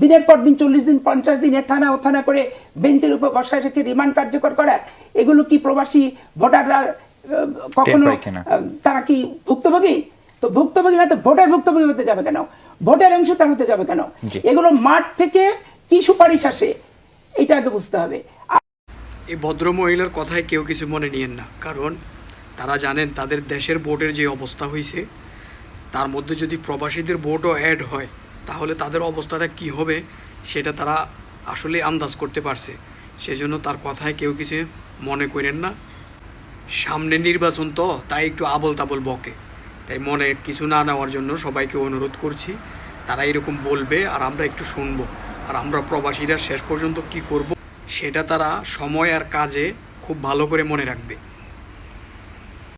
দিনের পর দিন চল্লিশ দিন পঞ্চাশ দিন থানা ও থানা করে বেঞ্চের উপর বসায় রেখে রিমান্ড কার্যকর করা এগুলো কি প্রবাসী ভোটাররা কখনো তারা কি ভুক্তভোগী? তো ভুক্তভোগী না তো ভোটার ভুক্তভোগী হতে যাবে কেন? ভোটের অংশ তার হতে যাবে কেন? এগুলো মাঠ থেকে কি সুপারিশ আসে এটা আগে বুঝতে হবে। এই ভদ্র মহিলার কথায় কেউ কিছু মনে নিয়েন না কারণ তারা জানেন তাদের দেশের ভোটের যে অবস্থা হয়েছে তার মধ্যে যদি প্রবাসীদের ভোটও অ্যাড হয় তাহলে তাদের অবস্থাটা কি হবে সেটা তারা আসলে আন্দাজ করতে পারছে। সেজন্য তার কথায় কেউ কিছু মনে করেন না। সামনে নির্বাচন তো, তাই একটু আবল তাবল বকে। তাই মনে কিছু না নেওয়ার জন্য সবাইকে অনুরোধ করছি, তারা এরকম বলবে আর আমরা একটু শুনব। আর আমরা প্রবাসীরা শেষ পর্যন্ত কি করব, সেটা তারা সময় আর কাজে খুব ভালো করে মনে রাখবে।